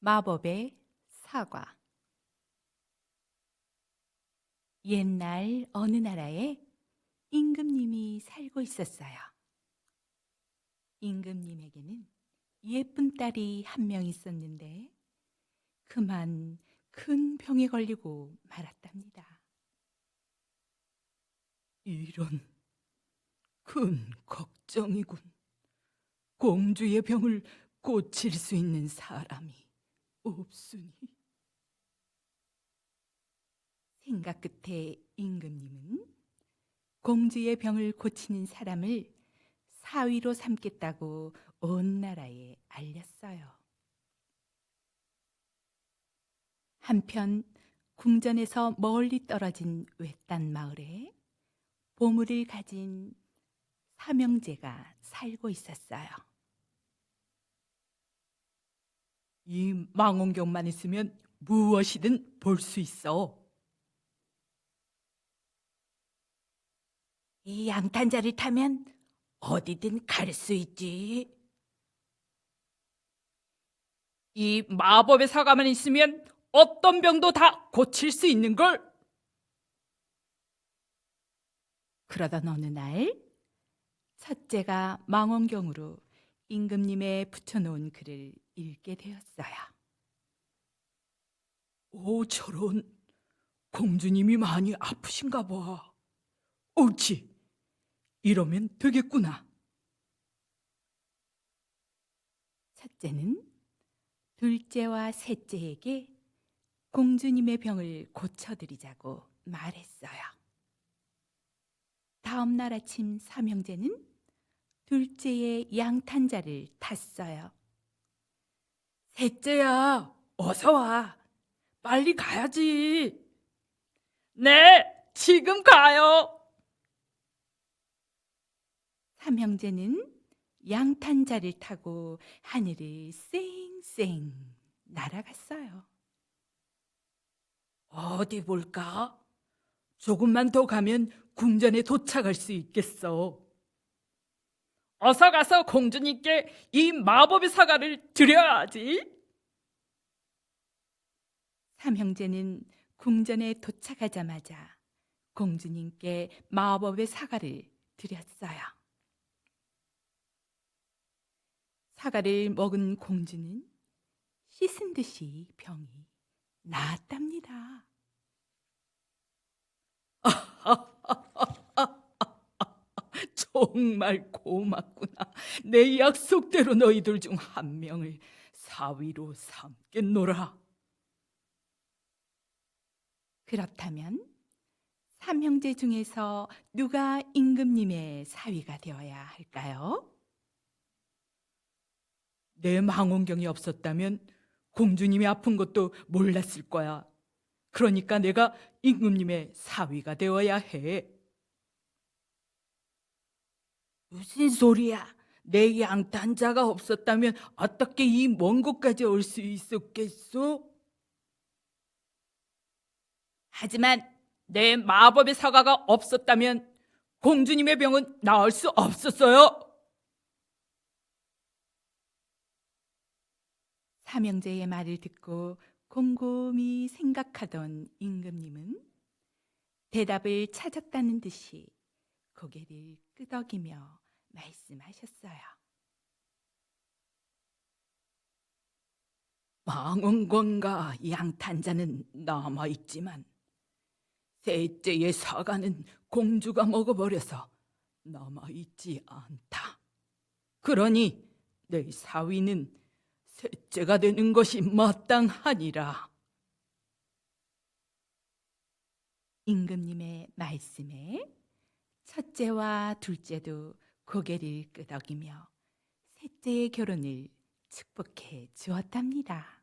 마법의 사과 옛날 어느 나라에 임금님이 살고 있었어요. 임금님에게는 예쁜 딸이 한 명 있었는데 그만 큰 병에 걸리고 말았답니다. 이런 큰 걱정이군. 공주의 병을 고칠 수 있는 사람이 없으니 생각 끝에 임금님은 공주의 병을 고치는 사람을 사위로 삼겠다고 온 나라에 알렸어요. 한편 궁전에서 멀리 떨어진 외딴 마을에 보물을 가진 삼형제가 살고 있었어요. 이 망원경만 있으면 무엇이든 볼 수 있어. 이 양탄자를 타면 어디든 갈 수 있지. 이 마법의 사과만 있으면 어떤 병도 다 고칠 수 있는 걸. 그러던 어느 날 첫째가 망원경으로 임금님의 붙여놓은 글을 읽게 되었어요. 오 저런 공주님이 많이 아프신가 봐. 옳지. 이러면 되겠구나. 첫째는 둘째와 셋째에게 공주님의 병을 고쳐드리자고 말했어요. 다음 날 아침 삼형제는 둘째의 양탄자를 탔어요. 셋째야, 어서 와. 빨리 가야지. 네, 지금 가요. 삼형제는 양탄자를 타고 하늘을 쌩쌩 날아갔어요. 어디 볼까? 조금만 더 가면 궁전에 도착할 수 있겠어. 어서 가서 공주님께 이 마법의 사과를 드려야지. 삼형제는 궁전에 도착하자마자 공주님께 마법의 사과를 드렸어요. 사과를 먹은 공주는 씻은 듯이 병이 나았답니다. 정말 고맙구나. 내 약속대로 너희들 중 한 명을 사위로 삼겠노라. 그렇다면 삼형제 중에서 누가 임금님의 사위가 되어야 할까요? 내 망원경이 없었다면 공주님이 아픈 것도 몰랐을 거야. 그러니까 내가 임금님의 사위가 되어야 해. 무슨 소리야? 내 양탄자가 없었다면 어떻게 이 먼 곳까지 올 수 있었겠소? 하지만 내 마법의 사과가 없었다면 공주님의 병은 나을 수 없었어요. 삼형제의 말을 듣고 곰곰이 생각하던 임금님은 대답을 찾았다는 듯이 고개를 끄덕이며 말씀하셨어요. 망원권과 양탄자는 남아 있지만 셋째의 사과는 공주가 먹어버려서 남아 있지 않다. 그러니 내 사위는 셋째가 되는 것이 마땅하니라. 임금님의 말씀에 첫째와 둘째도 고개를 끄덕이며 셋째의 결혼을 축복해 주었답니다.